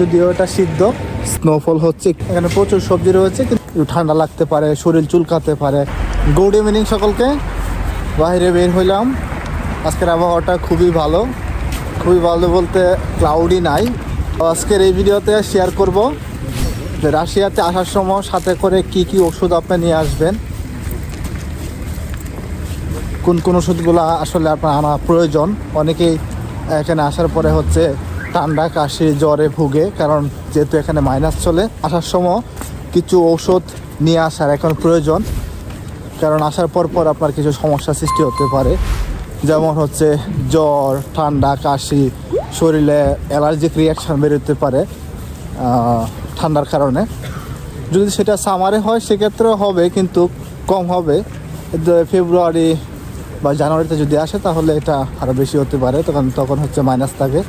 যদিও এটা সিদ্ধ। স্নোফল হচ্ছে, এখানে প্রচুর সবজি রয়েছে, কিন্তু ঠান্ডা লাগতে পারে, শরীর চুলকাতে পারে। গুড ইভিনিং সকলকে। বাইরে বের হইলাম। আজকের আবহাওয়াটা খুবই ভালো। খুবই ভালো বলতে ক্লাউডি নাই। আজকের এই ভিডিওতে শেয়ার করব যে রাশিয়াতে আসার সময় সাথে করে কি কি ওষুধ আপনি নিয়ে আসবেন। কোন কোন ওষুধগুলো আসলে আপনার আনা প্রয়োজন। অনেকেই এখানে আসার পরে হচ্ছে ঠান্ডা, কাশি, জ্বরে ভুগে, কারণ যেহেতু এখানে মাইনাস চলে, আসার সময় কিছু ঔষধ নিয়ে আসার এখন প্রয়োজন। কারণ আসার পর পর আপনার কিছু সমস্যা সৃষ্টি হতে পারে। যেমন হচ্ছে জ্বর, ঠান্ডা, কাশি, শরীরে অ্যালার্জিক রিয়াকশান বেরোতে পারে ঠান্ডার কারণে। যদি সেটা সামারে হয়, সেক্ষেত্রেও হবে, কিন্তু কম হবে। ফেব্রুয়ারি বা জানুয়ারিতে যদি আসে, তাহলে এটা আরও বেশি হতে পারে, তখন তখন হচ্ছে মাইনাস থাকে।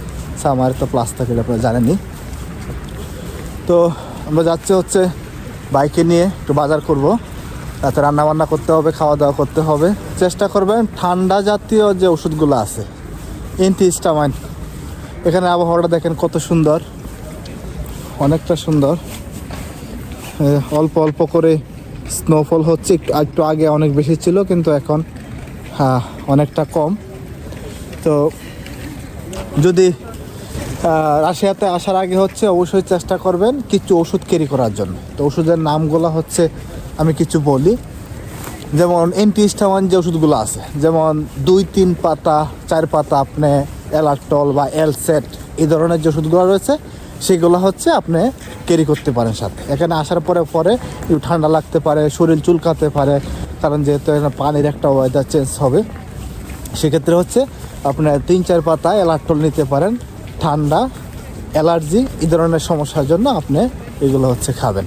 সামারে তো প্লাস থাকে আপনারা জানেনই। তো আমরা যাচ্ছি হচ্ছে বাইকে নিয়ে একটু বাজার করব। তাতে রান্না বান্না করতে হবে খাওয়া দাওয়া করতে হবে। চেষ্টা করবেন ঠান্ডা জাতীয় যে ওষুধগুলো আছে এন্টিস্টামাইন এখানে আবহাওয়াটা দেখেন কত সুন্দর, অনেকটা সুন্দর। অল্প অল্প করে স্নোফল হচ্ছে, একটু একটু আগে অনেক বেশি ছিল, কিন্তু এখন হ্যাঁ অনেকটা কম। তো যদি রাশিয়াতে আসার আগে হচ্ছে অবশ্যই চেষ্টা করবেন কিছু ওষুধ ক্যারি করার জন্য। তো ওষুধের নামগুলো হচ্ছে আমি কিছু বলি। যেমন এন্টিস্টামান যে ওষুধগুলো আছে, যেমন দুই, তিন পাতা, চার পাতা আপনি অ্যালার্টল বা এলসেট এই ধরনের যে ওষুধগুলো রয়েছে, সেগুলো হচ্ছে আপনি ক্যারি করতে পারেন সাথে। এখানে আসার পরে পরে একটু ঠান্ডা লাগতে পারে, শরীর চুলকাতে পারে, কারণ যেহেতু এখানে পানির একটা ওয়েদার চেঞ্জ হবে, সেক্ষেত্রে হচ্ছে আপনার তিন, চার পাতা অ্যালার্টল নিতে পারেন। ঠান্ডা, অ্যালার্জি এই ধরনের সমস্যার জন্য আপনি এগুলো হচ্ছে খাবেন।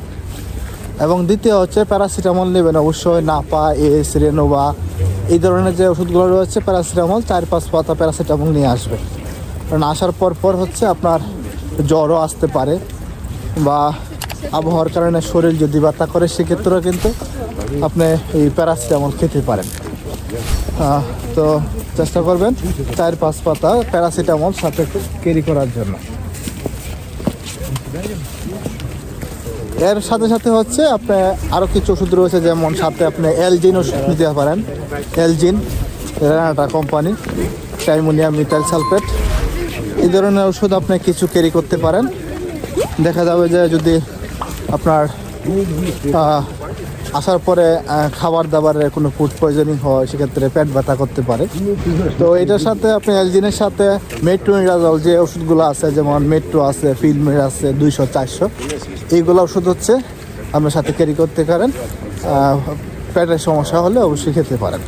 এবং দ্বিতীয় হচ্ছে প্যারাসিটামল নেবেন অবশ্যই, নাপা, এস, রেনোভা এই ধরনের যে ওষুধগুলো রয়েছে প্যারাসিটামল, চার, পাঁচ পাতা প্যারাসিটামল নিয়ে আসবে কারণ আসার পর পর হচ্ছে আপনার জ্বরও আসতে পারে বা আবহাওয়ার কারণে শরীর যদি ব্যথা করে, সেক্ষেত্রেও কিন্তু আপনি এই প্যারাসিটামল খেতে পারেন। তো চেষ্টা করবেন চার পাঁচ পাতা প্যারাসিটামল সাথে ক্যারি করার জন্য। এর সাথে সাথে হচ্ছে আপনি আরও কিছু ওষুধ রয়েছে, যেমন সাথে আপনি এলজিন ওষুধ নিতে পারেন। এলজিন রানাটা কোম্পানি টাইমোনিয়াম মিথাইল সালফেট, এই ধরনের ওষুধ আপনি কিছু ক্যারি করতে পারেন। দেখা যাবে যে যদি আপনার আসার পরে খাবার দাবারের কোনো ফুড পয়জনিং হয়, সেক্ষেত্রে পেট ব্যথা করতে পারে। তো এটার সাথে আপনি এলজিনের সাথে মেট্রোনিরাজল যে ওষুধগুলো আছে, যেমন মেট্রো আছে ফিল্মের আছে, দুইশো, চারশো, এইগুলো ওষুধ হচ্ছে, আপনার সাথে ক্যারি করতে পারেন। পেটের সমস্যা হলে অবশ্যই খেতে পারেন।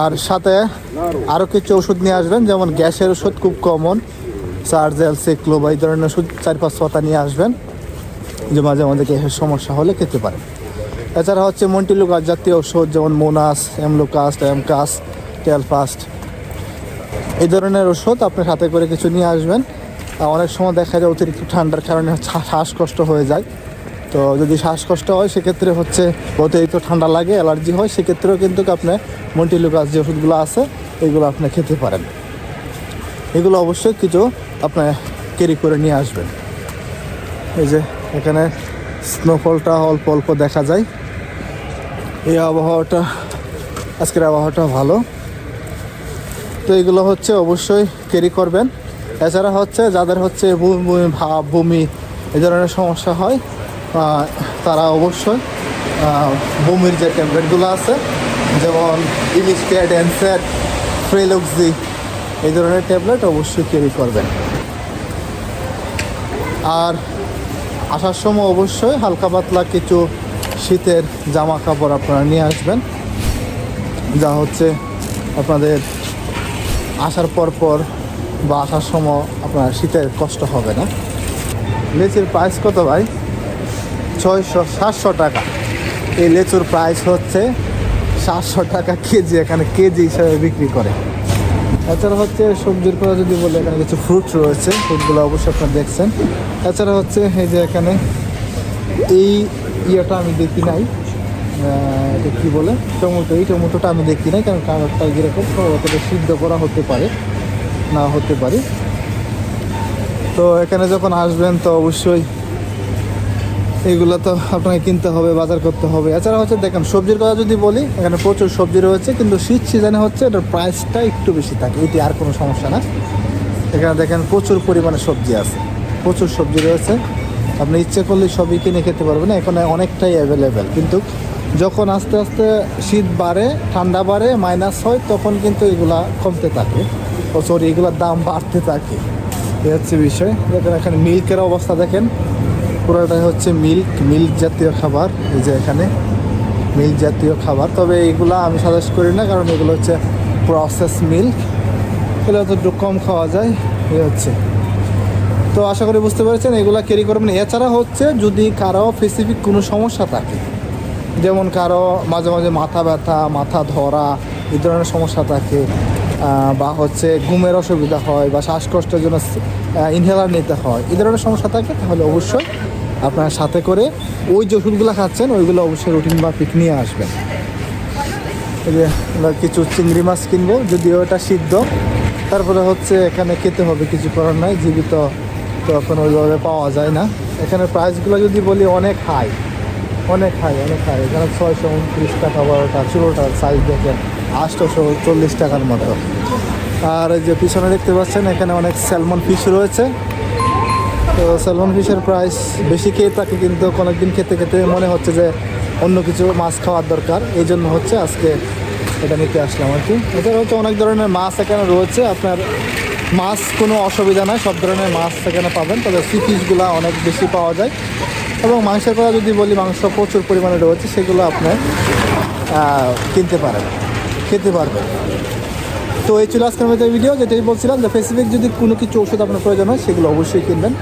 আর সাথে আরও কিছু ওষুধ নিয়ে আসবেন, যেমন গ্যাসের ওষুধ খুব কমন সার্জেল সেক্লো বা এই ধরনের ওষুধ চার পাঁচ পাতা নিয়ে আসবেন, যে মাঝে মাঝে গ্যাসের সমস্যা হলে খেতে পারেন। এছাড়া হচ্ছে মন্টিলুকাস জাতীয় ওষুধ যেমন মোনাস এমলোকাস্ট এমকাস টেলফাস্ট এই ধরনের ওষুধ আপনি সাথে করে কিছু নিয়ে আসবেন। অনেক সময় দেখা যায় অতিরিক্ত ঠান্ডার কারণে শ্বাসকষ্ট হয়ে যায়। তো যদি শ্বাসকষ্ট হয়, সেক্ষেত্রে হচ্ছে অতিরিক্ত ঠান্ডা লাগে, অ্যালার্জি হয়, সেক্ষেত্রেও কিন্তু আপনি মন্টিলুকাস যে ওষুধগুলো আছে, এগুলো আপনি খেতে পারেন। এগুলো অবশ্যই কিছু আপনি ক্যারি করে নিয়ে আসবেন। এই যে এখানে স্নোফলটা অল্প অল্প দেখা যায়। এই আবহাওয়াটা, আজকের আবহাওয়াটা ভালো। তো এগুলো হচ্ছে অবশ্যই ক্যারি করবেন। এছাড়া হচ্ছে যাদের হচ্ছে বমি ভাব বমি এই ধরনের সমস্যা হয় তারা অবশ্যই বমির যে ট্যাবলেটগুলো আছে, যেমন ইলিশ ইলিস্টেড অ্যানসেট ফ্রেলক্সি, এই ধরনের ট্যাবলেট অবশ্যই ক্যারি করবেন। আর আসার সময় অবশ্যই হালকা পাতলা কিছু শীতের জামা কাপড় আপনারা নিয়ে আসবেন। যা হচ্ছে আপনাদের আসার পর পর বা আসার সময় আপনার শীতের কষ্ট হবে না। লিচির প্রাইস কত ভাই? ছয়শো, সাতশো টাকা। এই লেচুর প্রাইস হচ্ছে সাতশো টাকা কেজি, এখানে কেজি হিসাবে বিক্রি করে। এছাড়া হচ্ছে সবজির কথা যদি বলে, এখানে কিছু ফ্রুট রয়েছে ফ্রুটগুলো অবশ্যই আপনারা দেখছেন। এছাড়া হচ্ছে এই যে এখানে এই ইয়েটা আমি দেখি নাই। এটা কী বলে? টমেটো, এই টমেটোটা আমি দেখি নাই, কারণ কালারটা যেরকম, অতটা সিদ্ধ করা হতে পারে, না হতে পারে। তো এখানে যখন আসবেন, তো অবশ্যই এগুলো তো আপনাকে কিনতে হবে, বাজার করতে হবে। এছাড়া হচ্ছে, দেখেন, সবজির কথা যদি বলি, এখানে প্রচুর সবজি রয়েছে, কিন্তু শীত সিজনে হচ্ছে, এটার প্রাইসটা একটু বেশি থাকে। এটি আর কোনো সমস্যা না। এখানে দেখেন, প্রচুর পরিমাণে সবজি আছে। প্রচুর সবজি রয়েছে। আপনি ইচ্ছে করলে সবই কিনে খেতে পারবেন, এখানে অনেকটাই অ্যাভেলেবেল কিন্তু যখন আস্তে আস্তে শীত বাড়ে, ঠান্ডা বাড়ে মাইনাস হয়, তখন কিন্তু এগুলা কমতে থাকে। ও সরি এগুলোর দাম বাড়তে থাকে। এই হচ্ছে বিষয়। দেখেন এখানে মিল্কের অবস্থা দেখেন। পুরোটাই হচ্ছে মিল্ক মিল্ক জাতীয় খাবার। এই যে এখানে মিল্ক জাতীয় খাবার। তবে এইগুলা আমি সাজেস্ট করি না, কারণ এগুলো হচ্ছে প্রসেস মিল্ক এগুলো তো একটু কম খাওয়া যায়। এই হচ্ছে। তো আশা করি বুঝতে পেরেছেন, এগুলা ক্যারি করবেন। এছাড়া হচ্ছে যদি কারও স্পেসিফিক কোনো সমস্যা থাকে, যেমন কারও মাঝে মাঝে মাথা ব্যথা, মাথা ধরা, এই ধরনের সমস্যা থাকে বা হচ্ছে ঘুমের অসুবিধা হয়, বা শ্বাসকষ্টের জন্য ইনহেলার নিতে হয়, এই ধরনের সমস্যা থাকে, তাহলে অবশ্যই আপনার সাথে করে ওই যে ওষুধগুলো খাচ্ছেন, ওইগুলো অবশ্যই রুটিন বা পিক নিয়ে আসবেন। যে আমরা কিছু চিংড়ি মাছ কিনবো, যদিও এটা সিদ্ধ, তারপরে হচ্ছে এখানে খেতে হবে, কিছু করার নাই, জীবিত তো এখন ওইভাবে পাওয়া যায় না। এখানে প্রাইসগুলো যদি বলি, অনেক হাই অনেক হাই অনেক হাই এখানে ছয়শো উনত্রিশ টাকা বারোটা চুলোটার সাইজ দেখেন, আটশোশো চল্লিশ টাকার মতো। আর এই যে পিছনে দেখতে পাচ্ছেন, এখানে অনেক স্যালমন ফিশ রয়েছে। তো স্যালমন ফিশের প্রাইস বেশি খেয়ে থাকে কিন্তু অনেকদিন খেতে খেতে মনে হচ্ছে যে অন্য কিছু মাছ খাওয়ার দরকার। এই জন্য হচ্ছে আজকে এটা নিতে আসলাম আর কি। এছাড়া হচ্ছে অনেক ধরনের মাছ এখানে রয়েছে। আপনার মাছ কোনো অসুবিধা নয় সব ধরনের মাছ সেখানে পাবেন, তবে সি ফিশগুলো অনেক বেশি পাওয়া যায়। এবং মাংসের কথা যদি বলি, মাংস প্রচুর পরিমাণে রয়েছে, সেগুলো আপনি কিনতে পারেন, খেতে পারবেন। তো এই ছিল আজকের মধ্যে ভিডিও যেটাই বলছিলাম যে স্পেসিফিক যদি কোনো কিছু ওষুধ আপনার প্রয়োজন হয়, সেগুলো অবশ্যই কিনবেন।